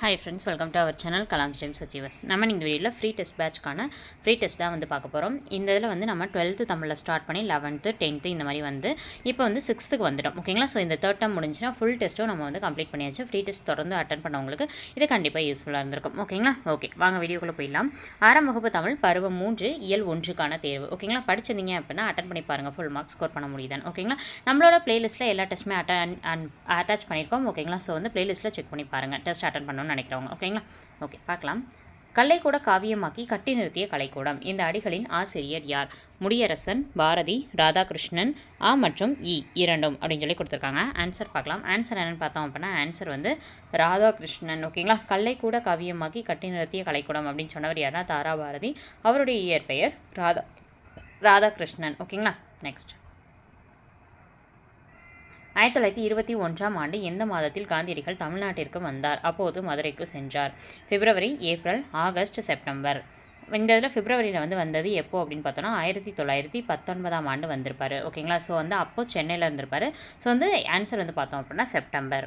Hi friends welcome to our channel Kalam ஸ்ரீம் சச்சிவஸ் நம்ம இந்த வீடியோவில் ஃப்ரீ டெஸ்ட் பேட்ச்க்கான ஃப்ரீ டெஸ்ட் தான் வந்து பார்க்க போகிறோம் இந்த இதில் வந்து நம்ம டுவெல்த்து தமிழில் ஸ்டார்ட் பண்ணி லெவன்த்து டென்த்து இந்த மாதிரி வந்து இப்போ வந்து சிக்ஸ்த்துக்கு வந்துட்டோம். ஓகேங்களா ஸோ இந்த தேர்ட் டேம் முடிஞ்சுன்னா ஃபுல் டெஸ்ட்டும் நம்ம வந்து கம்ப்ளீட் பண்ணியாச்சு. ஃப்ரீ டெஸ்ட் தொடர்ந்து அட்டன் பண்ணவங்களுக்கு இது கண்டிப்பாக யூஸ்ஃபுல்லாக இருந்திருக்கும். ஓகேங்களா ஓகே வாங்க வீடியோக்குள்ளே போயிடலாம். ஆறாம் வகுப்பு தமிழ் பருவம் மூன்று இயல் ஒன்றுக்கான தேர்வு. ஓகேங்களா படிச்சிருந்தீங்க அப்படின்னா அட்டன் பண்ணி பாருங்கள் ஃபுல் மார்க் ஸ்கோர் பண்ண முடியுதான்னு. ஓகேங்களா நம்மளோட பிளேலிஸ்ட்டில் எல்லா டெஸ்ட்டுமே அட்டன் அட்டாச் பண்ணியிருக்கோம். ஓகேங்களா ஸோ வந்து பிளேலிஸ்ட்டில் செக் பண்ணி பாருங்கள் டெஸ்ட் அட்டன் பண்ணணும் பண்ணணும்னு நினைக்கிறவங்க. ஓகேங்களா? ஓகே பார்க்கலாம். கல்லைக்கூட காவியமாக்கி கட்டி நிறுத்திய கலைக்கூடம். இந்த அடிகளின் ஆசிரியர் யார்? முடியரசன் பாரதி ராதாகிருஷ்ணன் ஆ மற்றும் இ இரண்டும் அப்படின்னு சொல்லி கொடுத்துருக்காங்க. ஆன்சர் பார்க்கலாம். ஆன்சர் என்னென்னு பார்த்தோம் அப்படின்னா ஆன்சர் வந்து ராதாகிருஷ்ணன். ஓகேங்களா? கல்லைக்கூட காவியமாக்கி கட்டி நிறுத்திய கலைக்கூடம் அப்படின்னு சொன்னவர் யாருன்னா தாரா பாரதி. அவருடைய இயற்பெயர் ராதா ராதாகிருஷ்ணன். ஓகேங்களா? நெக்ஸ்ட் ஆயிரத்தி தொள்ளாயிரத்தி இருபத்தி ஒன்றாம் ஆண்டு எந்த மாதத்தில் காந்தியடிகள் தமிழ்நாட்டிற்கு வந்தார்? அப்போது மதுரைக்கு சென்றார். February April August September. இந்த இதில் பிப்ரவரியில் வந்து வந்தது எப்போ அப்படின்னு பார்த்தோன்னா ஆயிரத்தி தொள்ளாயிரத்தி பத்தொன்பதாம் ஆண்டு வந்திருப்பார். ஓகேங்களா? ஸோ வந்து அப்போது சென்னையில் இருந்திருப்பார். ஸோ வந்து ஆன்சர் வந்து பார்த்தோம் அப்படின்னா செப்டம்பர்.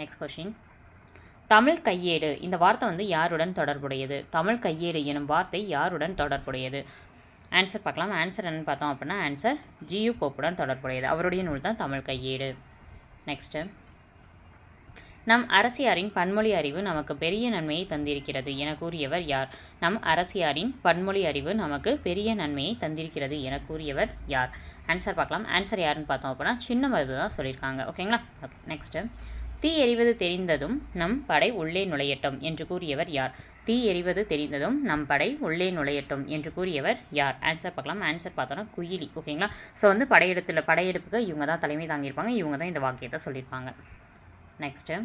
நெக்ஸ்ட் கொஷின் தமிழ் கையேடு. இந்த வார்த்தை வந்து யாருடன் தொடர்புடையது? தமிழ் கையேடு எனும் வார்த்தை யாருடன் தொடர்புடையது? ஆன்சர் பார்க்கலாம். ஆன்சர் என்னன்னு பார்த்தோம் அப்படின்னா ஆன்சர் ஜியு போப்புடன் தொடர்புடையது. அவருடைய நூல் தான் தமிழ் கையேடு. நெக்ஸ்ட்டு நம் அரசியாரின் பன்மொழி அறிவு நமக்கு பெரிய நன்மையை தந்திருக்கிறது என கூறியவர் யார்? நம் அரசியாரின் பன்மொழி அறிவு நமக்கு பெரிய நன்மையை தந்திருக்கிறது என கூறியவர் யார்? ஆன்சர் பார்க்கலாம். ஆன்சர் யாருன்னு பார்த்தோம் அப்படின்னா சின்ன மருது தான் சொல்லியிருக்காங்க. ஓகேங்களா ஓகே நெக்ஸ்ட்டு தீ எறிவது தெரிந்ததும் நம் படை உள்ளே நுழையட்டும் என்று கூறியவர் யார்? தீ எறிவது தெரிந்ததும் நம் படை உள்ளே நுழையட்டும் என்று கூறியவர் யார்? ஆன்சர் பார்க்கலாம். ஆன்சர் பார்த்தோன்னா குயிலி. ஓகேங்களா ஸோ வந்து படையெடுத்தில் படையெடுப்புக்கு இவங்க தான் தலைமை தாங்கியிருப்பாங்க. இவங்க தான் இந்த வாக்கியத்தை சொல்லியிருப்பாங்க. நெக்ஸ்ட்டு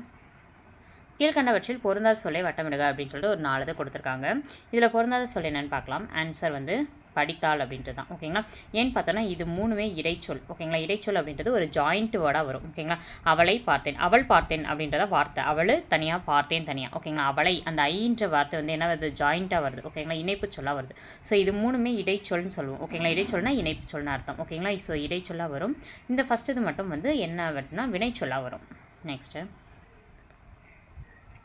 கீழ்கண்டவற்றில் பொருந்தாத சொல்லை வட்டமிடுக அப்படின்னு சொல்லிட்டு ஒரு நாலு இது கொடுத்துருக்காங்க. இதில் பொருந்தாத சொல் என்னென்னு பார்க்கலாம். ஆன்சர் வந்து படித்தாள் அப்படின்றது தான். ஓகேங்களா ஏன்னு பார்த்தோன்னா இது மூணுமே இடைச்சொல். ஓகேங்களா இடைச்சொல் அப்படின்றது ஒரு ஜாயிண்ட் வேர்டாக வரும். ஓகேங்களா அவளை பார்த்தேன். அவள் பார்த்தேன் அப்படின்றத வார்த்தை. அவள் தனியாக பார்த்தேன் தனியாக ஓகேங்களா அவளை அந்த ஐன்ற வார்த்தை வந்து என்ன வருது? ஜாயிண்ட்டாக வருது. ஓகேங்களா இணைப்பு சொல்லாக வருது. ஸோ இது மூணுமே இடைச்சொல்னு சொல்லுவோம். ஓகேங்களா இடைச்சொல்னா இணைப்பு சொல்னு அர்த்தம். ஓகேங்களா ஸோ இடைச்சொல்லாக வரும். இந்த ஃபஸ்ட் இது மட்டும் வந்து என்ன வருதுன்னா வினைச்சொல்லாக வரும். நெக்ஸ்ட்டு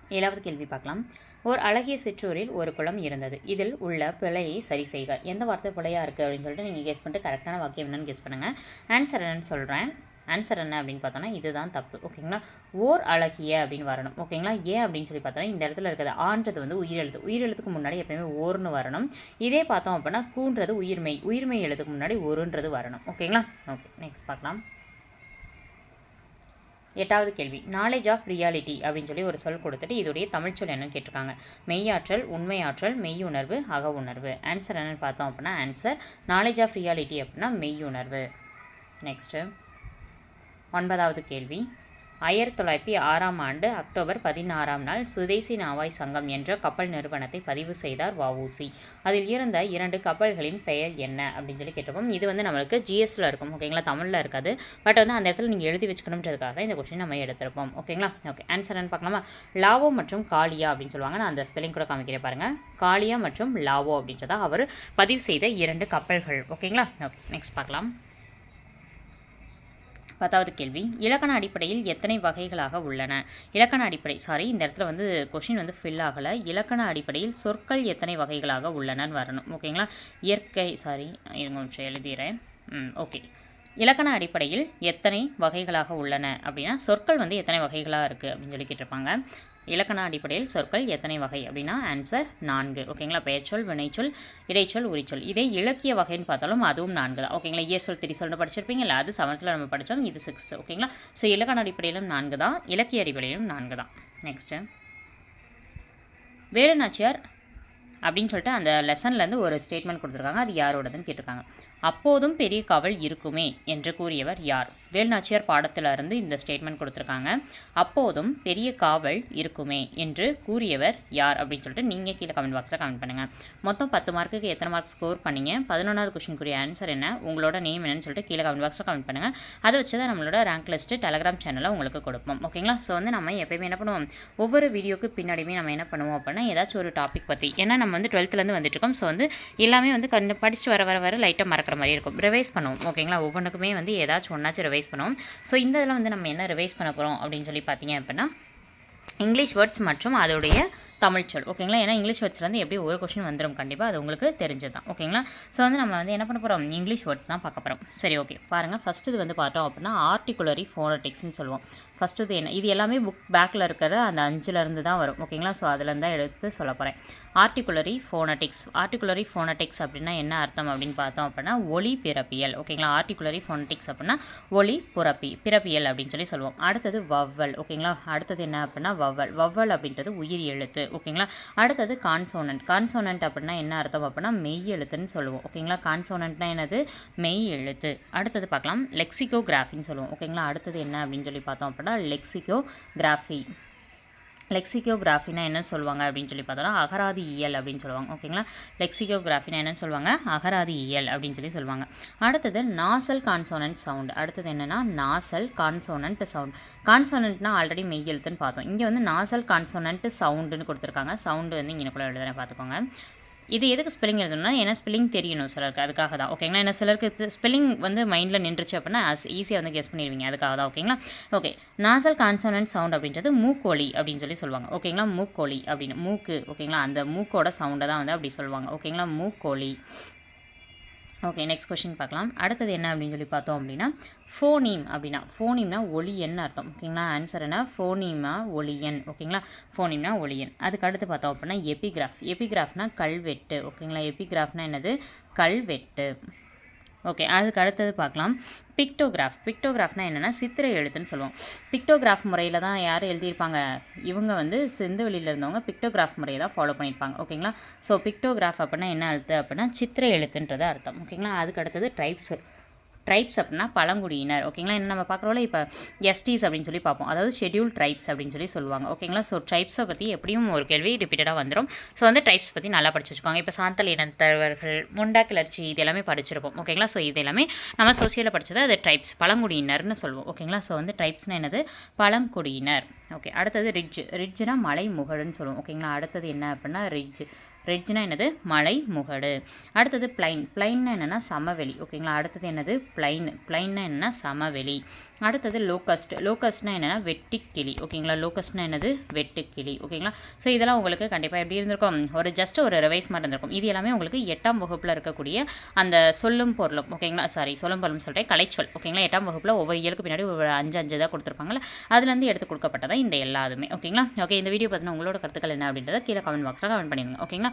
ஏழாவது கேள்வி பார்க்கலாம். ஒரு அழகிய சிற்றூரில் ஒரு குளம் இருந்தது. இதில் உள்ள பிழையை சரி செய்க. எந்த வார்த்தை பிழையாக இருக்குது அப்படின்னு சொல்லிட்டு நீங்கள் கெஸ் பண்ணிட்டு கரெக்டான வாக்கியம் என்னன்னு கெஸ் பண்ணுங்கள் ஆன்சர் என்னன்னு சொல்கிறேன் ஆன்சர் என்ன அப்படின்னு பார்த்தோன்னா இதுதான் தப்பு. ஓகேங்களா ஓர் அழகிய அப்படின்னு வரணும். ஓகேங்களா ஏன் அப்படின்னு சொல்லி பார்த்தோன்னா இந்த இடத்துல இருக்கிறது ஆன்றது வந்து உயிரெழுத்து உயிரெழுத்துக்கு முன்னாடி எப்பயுமே ஓர்னு வரணும். இதே பார்த்தோம் அப்படின்னா கூன்றது உயிர்மை. உயிர்மை எழுத்துக்கு முன்னாடி ஒருன்றது வரணும். ஓகேங்களா ஓகே நெக்ஸ்ட் பார்க்கலாம். எட்டாவது கேள்வி. நாலேஜ் ஆஃப் ரியாலிட்டி அப்படின்னு சொல்லி ஒரு சொல் கொடுத்துட்டு இதோடைய தமிழ் சொல் என்னன்னு கேட்டிருக்காங்க. மெய்யாற்றல் உண்மையாற்றல் மெய்யுணர்வு அக உணர்வு ஆன்சர் என்னென்னு பார்த்தோம் அப்படின்னா ஆன்சர் நாலேஜ் ஆஃப் ரியாலிட்டி அப்படின்னா மெய்யுணர்வு. நெக்ஸ்ட்டு ஒன்பதாவது கேள்வி. ஆயிரத்தி தொள்ளாயிரத்தி ஆறாம் ஆண்டு அக்டோபர் பதினாறாம் நாள் சுதேசி நாவாய் சங்கம் என்ற கப்பல் நிறுவனத்தை பதிவு செய்தார் வஉசி. அதில் இருந்த இரண்டு கப்பல்களின் பெயர் என்ன அப்படின்னு சொல்லி கேட்டிருப்போம். இது வந்து நம்மளுக்கு ஜிஎஸ்ல இருக்கும் ஓகேங்களா தமிழில் இருக்காது. பட் வந்து அந்த இடத்துல நீங்கள் எழுதி வச்சுக்கணுன்றதுக்காக தான் இந்த கொஸ்டின் நம்ம எடுத்திருப்போம். ஓகேங்களா ஓகே ஆன்சர் என்ன பார்க்கலாமா? லாவோ மற்றும் காளியா அப்படின்னு சொல்லுவாங்க. நான் அந்த ஸ்பெல்லிங் கூட காமிக்கிறேன் பாருங்கள் காளியா மற்றும் லாவோ அப்படின்றதா அவர் பதிவு செய்த இரண்டு கப்பல்கள். ஓகேங்களா ஓகே நெக்ஸ்ட் பார்க்கலாம். பத்தாவது கேள்வி. இலக்கண அடிப்படையில் எத்தனை வகைகளாக உள்ளன? இலக்கண அடிப்படை சாரி இந்த இடத்துல வந்து கொஷின் வந்து ஃபில் ஆகலை. இலக்கண அடிப்படையில் சொற்கள் எத்தனை வகைகளாக உள்ளனன்னு வரணும். ஓகேங்களா இயற்கை சாரி இருங்க ஒரு நிமிஷம் எழுதிடுறேன் ம் ஓகே இலக்கண அடிப்படையில் எத்தனை வகைகளாக உள்ளன? அப்படின்னா சொற்கள் வந்து எத்தனை வகைகளாக இருக்குது அப்படின்னு சொல்லி கேட்டிருப்பாங்க. இலக்கண அடிப்படையில் சொற்கள் எத்தனை வகை அப்படின்னா ஆன்சர் நான்கு. ஓகேங்களா? பெயர்ச்சொல் வினைச்சொல் இடைச்சொல் உரிச்சொல். இதே இலக்கிய வகைன்னு பார்த்தாலும் அதுவும் நான்கு தான். ஓகேங்களா? இயற்சொல் திரிசொல்னு படிச்சிருப்பீங்கல்ல அது செவன்த்தில் நம்ம படித்தோம் இது சிக்ஸ்த்து ஓகேங்களா? ஸோ இலக்கண அடிப்படையிலும் நான்கு தான் இலக்கிய அடிப்படையிலும் நான்கு தான். நெக்ஸ்ட்டு வேலுநாச்சியார் அப்படின்னு சொல்லிட்டு அந்த லெசன்லேருந்து ஒரு ஸ்டேட்மெண்ட் கொடுத்துருக்காங்க. அது யாரோடதுன்னு கேட்டிருக்காங்க. அப்போதும் பெரிய காவல் இருக்குமே என்று கூறியவர் யார்? வேல்நாச்சியார் பாடத்தில் இருந்து இந்த ஸ்டேட்மெண்ட் கொடுத்துருக்காங்க. அப்போதும் பெரிய காவல் இருக்குமே என்று கூறியவர் யார் அப்படின்னு சொல்லிட்டு நீங்கள் கீழே கமெண்ட் பாக்ஸில் கமெண்ட் பண்ணுங்கள் மொத்தம் பத்து மார்க்குக்கு எத்தனை மார்க் ஸ்கோர் பண்ணீங்க? பதினொன்றாவது கொஷினுக்குரிய ஆன்சர் என்ன? உங்களோட நேம் என்னன்னு சொல்லிட்டு கீழே கமெண்ட் பாக்ஸில் கமெண்ட் பண்ணுங்கள் அதை வச்சு தான் நம்மளோட ரேங்க் லிஸ்ட்டு டெலகிராம் சேனலில் உங்களுக்கு கொடுப்போம். ஓகேங்களா ஸோ வந்து நம்ம எப்பயுமே என்ன பண்ணுவோம்? ஒவ்வொரு வீடியோக்கு பின்னாடியுமே நம்ம என்ன பண்ணுவோம் அப்படின்னா ஏதாச்சும் ஒரு டாபிக் பற்றி ஏன்னா நம்ம வந்து டுவெல்த்துலேருந்து வந்துட்டுருக்கோம் ஸோ வந்து எல்லாமே வந்து கண்டு படித்து வர வர வர லைட்டாக மறக்கிற மாதிரி இருக்கும். ரிவைஸ் பண்ணுவோம். ஓகேங்களா ஒவ்வொன்றுக்குமே வந்து ஏதாச்சும் ஒன்றாச்சும் ரிவைஸ் பண்ணுவோம். ஸோ இந்த இதில் வந்து நம்ம என்ன ரிவைஸ் பண்ண போகிறோம் அப்படின்னு சொல்லி பார்த்தீங்க அப்படின்னா இங்கிலீஷ் வேர்ட்ஸ் மற்றும் அதோடைய தமிழ் சொல் ஓகேங்களா ஏன்னா இங்கிலீஷ் வேர்ட்ஸ்லேருந்து எப்படி ஒரு கொஷின் வந்துடும் கண்டிப்பாக அது உங்களுக்கு தெரிஞ்சது தான் ஓகேங்களா ஸோ வந்து நம்ம வந்து என்ன பண்ண போகிறோம் இங்கிலீஷ் வேர்ட்ஸ் தான் பார்க்க போகிறோம் சரி ஓகே பாருங்கள் ஃபஸ்ட் இது வந்து பார்த்தோம் அப்படின்னா ஆர்டிகுலரி ஃபோனட்டிக்ஸ்னு சொல்லுவோம். ஃபஸ்ட்டு இது என்ன இது எல்லாமே புக் பேக்கில் இருக்கிற அந்த அஞ்சுலேருந்து தான் வரும் ஓகேங்களா ஸோ அதுலேருந்து தான் எடுத்து சொல்ல போகிறேன் ஆர்டிகுலரி ஃபோனட்டிக்ஸ் ஆர்டிகுலரி ஃபோனட்டிக்ஸ் அப்படின்னா என்ன அர்த்தம் அப்படின்னு பார்த்தோம் அப்படின்னா ஒளி பிறப்பியல் ஓகேங்களா ஆர்டிகுலரி ஃபோனட்டிக்ஸ் அப்படின்னா ஒளி புறப்பி பிறப்பியல் அப்படின்னு சொல்லி சொல்லுவோம். அடுத்தது வவ்வல் ஓகேங்களா அடுத்தது என்ன அப்படின்னா வவ்வல். வவ்வல் அப்படின்றது உயிர் எழுத்து ஓகேங்களா? அடுத்தது கான்சோனன்ட் கான்சோனன்ட் அப்படின்னா என்ன அர்த்தம் அப்படின்னா மெய் எழுத்துன்னு சொல்லுவோம். ஓகேங்களா? கான்சோனன்ட்னா என்னது? மெய் எழுத்து. அடுத்தது பார்க்கலாம். லெக்சிகோகிராஃபின்னு சொல்லுவோம். ஓகேங்களா? அடுத்தது என்ன அப்படின்னு சொல்லி பார்த்தோம் அப்படின்னா லெக்சிகோகிராஃபி லெக்சிகோகிராஃபினா என்ன சொல்லுவாங்க அப்படின்னு சொல்லி பார்த்தோம்னா அகராதி இயல் அப்படின்னு சொல்லுவாங்க. ஓகேங்களா? லெக்சிகோகிராஃபினா என்ன சொல்லுவாங்க? அகராதி இயல் அப்படின்னு சொல்லி சொல்லுவாங்க. அடுத்தது நாசல் கான்சோனன்ட் சவுண்ட். அடுத்தது என்னென்னா நாசல் கான்சோனன்ட் சவுண்ட். கான்சோனன்ட்னா ஆல்ரெடி மெய் எழுத்துன்னு பார்த்தோம். இங்கே வந்து நாசல் கான்சோனன்ட் சவுண்டுன்னு கொடுத்துருக்காங்க. சவுண்டு வந்து இங்கே கூட எழுதுறேன் பார்த்துக்கோங்க. இது எதுக்கு ஸ்பெல்லிங் எழுதணும்னா ஏன்னா ஸ்பெல்லிங் தெரியணும் சிலருக்கு அதுக்காக தான் ஓகேங்களா ஏன்னா சிலருக்கு ஸ்பெல்லிங் வந்து மைண்டில் நின்றுச்சு அப்படின்னா ஈஸியாக வந்து கெஸ் பண்ணிடுவீங்க. அதுக்காக தான் ஓகேங்களா ஓகே நாசல் கான்சனன்ட் சவுண்ட் அப்படின்றது மூக்கோழி அப்படின்னு சொல்லி சொல்லுவாங்க. ஓகேங்களா மூக்கோழி அப்படின்னு. மூக்கு ஓகேங்களா அந்த மூக்கோட சவுண்டை தான் வந்து அப்படி சொல்லுவாங்க. ஓகேங்களா மூக்கோழி. ஓகே நெக்ஸ்ட் கொஷின் பார்க்கலாம். அடுத்தது என்ன அப்படின்னு சொல்லி பார்த்தோம் அப்படின்னா ஃபோனீம் அப்படின்னா ஃபோனீம்னா ஒளியன் அர்த்தம். ஓகேங்களா ஆன்சர் என்ன? ஃபோனீமா ஒளியன் ஓகேங்களா ஃபோனீம்னா ஒளியன் அதுக்கு அடுத்து பார்த்தோம் அப்படின்னா எபிகிராஃப் எபிகிராஃப்னா கல்வெட்டு. ஓகேங்களா எபிகிராஃப்னா என்னது? கல்வெட்டு. ஓகே அதுக்கு அடுத்தது பார்க்கலாம். பிக்டோகிராஃப். பிக்டோகிராஃப்னால் என்னென்னா சித்திரை எழுத்துன்னு சொல்லுவோம். பிக்டோகிராஃப் முறையில் தான் யார் எழுதியிருப்பாங்க? இவங்க வந்து சிந்துவெளியில் இருந்தவங்க பிக்டோகிராஃப் முறையை தான் ஃபாலோ பண்ணியிருப்பாங்க. ஓகேங்களா? ஸோ பிக்டோகிராஃப் அப்படின்னா என்ன எழுத்து அப்படின்னா சித்திரை எழுத்துன்றது அர்த்தம். ஓகேங்களா? அதுக்கு அடுத்தது ட்ரைப்ஸு. ட்ரைப்ஸ் அப்படின்னா பழங்குடியினர் ஓகேங்களா? என்ன நம்ம பார்க்குறோம்ல இப்போ எஸ்டிஸ் அப்படின்னு சொல்லி பார்ப்போம். அதாவது ஷெட்யூல் ட்ரைப்ஸ் அப்படின்னு சொல்லி சொல்லுவாங்க ஓகேங்களா? ஸோ ட்ரைப்ஸை பற்றி எப்படியும் ஒரு கேள்வி ரிப்பீட்டடாக வந்துடும் ஸோ வந்து ட்ரைப்ஸ் பற்றி நல்லா படிச்சு வச்சுக்கோங்க. இப்போ சாந்தல் இனத்தவர்கள் முண்டா கிளர்ச்சி இது எல்லாமே படிச்சிருப்போம் ஓகேங்களா? ஸோ இது எல்லாமே நம்ம சோசியலில் படித்தது அது ட்ரைப்ஸ் பழங்குடியினர்னு சொல்லுவோம் ஓகேங்களா? ஸோ வந்து ட்ரைப்ஸ்னால் என்னது? பழங்குடியினர். ஓகே அடுத்தது ரிட்ஜ் ரிட்ஜ்னால் மலை முகடுன்னு சொல்லுவோம் ஓகேங்களா? அடுத்தது என்ன அப்படின்னா ரிட்ஜ். ரெட்ஜ்னா என்னது? மலை முகடு. அடுத்தது பிளைன். பிளைன்னா என்னென்னா சமவெளி. ஓகேங்களா? அடுத்தது என்னது? பிளைன். பிளைன்னா என்னென்னா சமவெளி. அடுத்தது லோக்கஸ்ட் லோக்கஸ்ட்னா என்னென்னா வெட்டுக்கிளி. ஓகேங்களா? லோக்கஸ்ட்னா என்னது? வெட்டுக்கிளி. ஓகேங்களா? ஸோ இதெல்லாம் உங்களுக்கு கண்டிப்பாக எப்படி இருந்திருக்கும்? ஒரு ஜஸ்ட் ஒரு ரிவைஸ் மாதிரி இருந்திருக்கும். இது எல்லாமே உங்களுக்கு எட்டாம் வகுப்பில் இருக்கக்கூடிய அந்த சொல்லும் பொருளும். ஓகேங்களா? சாரி சொல்லும் பொருளும் சொல்கிறேன் கலைச்சொல். ஓகேங்களா? எட்டாம் வகுப்பில் ஒவ்வொரு இயலுக்கு பின்னாடி ஒரு அஞ்சு அஞ்சு தான் கொடுத்துருப்பாங்களே அதுலேருந்து எடுத்து கொடுக்கப்பட்டதான் இந்த எல்லாதுமே. ஓகேங்களா? ஓகே இந்த வீடியோ பார்த்தீங்கன்னா உங்களோட கருத்துக்கள் என்ன அப்படின்றத கீழே கமெண்ட் பாக்ஸில் கமெண்ட் பண்ணிடுங்க. ஓகேங்களா?